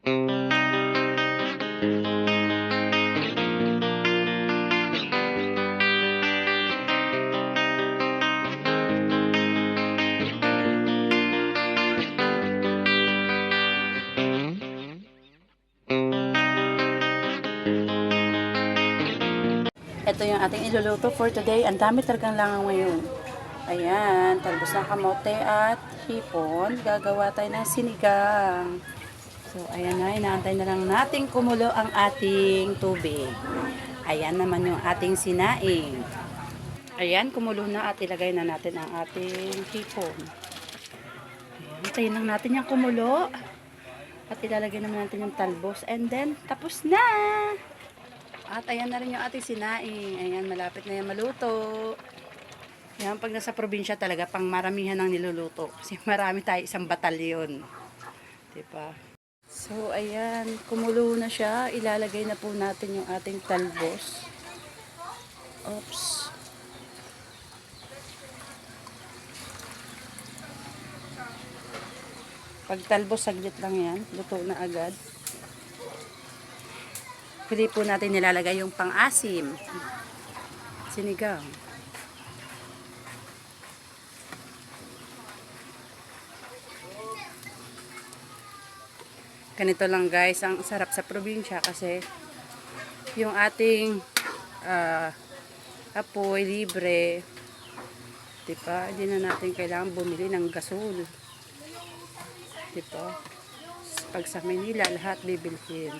Ito yung ating iluluto for today. Ang dami talagang langaw ngayon. Ayan, talbos ng kamote at hipon. Gagawa tayo ng sinigang. So, ayan na, inaantay na lang natin kumulo ang ating tubig. Ayan naman yung ating sinaing. Ayan, kumulo na at ilagay na natin ang ating hipon. Ayan, tayin lang natin yung kumulo. At ilalagay naman natin yung talbos. And then, tapos na! At ayan na rin yung ating sinaing. Ayan, malapit na yan maluto. Yan, pag nasa probinsya talaga, pang maramihan ng niluluto. Kasi marami tayo, isang batalyon. Diba? So, ayan, kumulo na siya. Ilalagay na po natin yung ating talbos. Oops. Pag talbos, saglit lang yan. Luto na agad. Pili po natin nilalagay yung pang-asim. Sinigang. Ganito lang guys, ang sarap sa probinsya kasi yung ating ah, apoy libre, diba? Hindi na natin kailangan bumili ng gasol. Diba? Pag sa Manila, lahat bibilhin.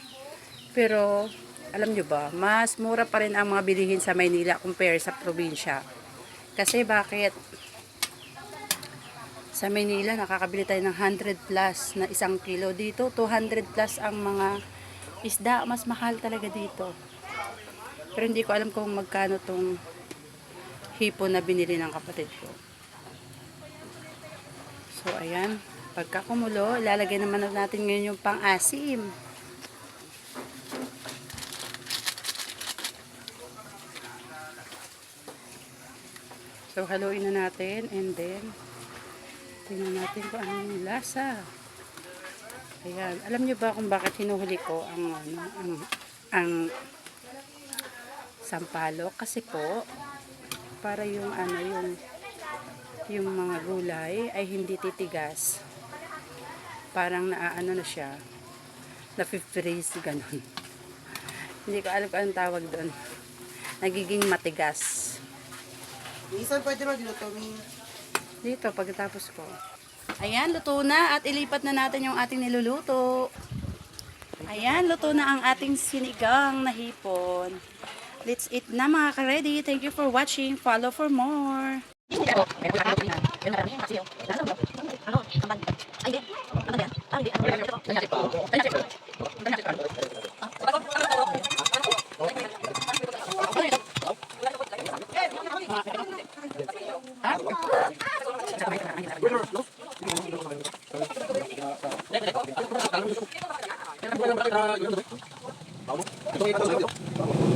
Pero, alam nyo ba, mas mura pa rin ang mga bilihin sa Maynila compare sa probinsya. Kasi bakit? Sa Maynila, nakakabili tayo ng 100 plus na isang kilo. Dito, 200 plus ang mga isda. Mas mahal talaga dito. Pero hindi ko alam kung magkano tong hipon na binili ng kapatid ko. So, ayan. Pagka kumulo, ilalagay naman natin ngayon yung pang-asim. So, haluin na natin and then tingnan natin kung ano yung lasa. Ayan. Alam niyo ba kung bakit hinuhuli ko ang ano, ang ang sampalok kasi po para yung ano yung yung mga gulay ay hindi titigas. Parang naaano na siya. Na-freeze ganun. hindi ko alam kung anong tawag doon. Nagiging matigas. Minsan pwede rin dito dito pagkatapos ko. Ayan, luto na at ilipat na natin yung ating niluluto. Ayan, luto na ang ating sinigang na hipon. Let's eat na mga ka-ready. Thank you for watching. Follow for more. Ah, Ito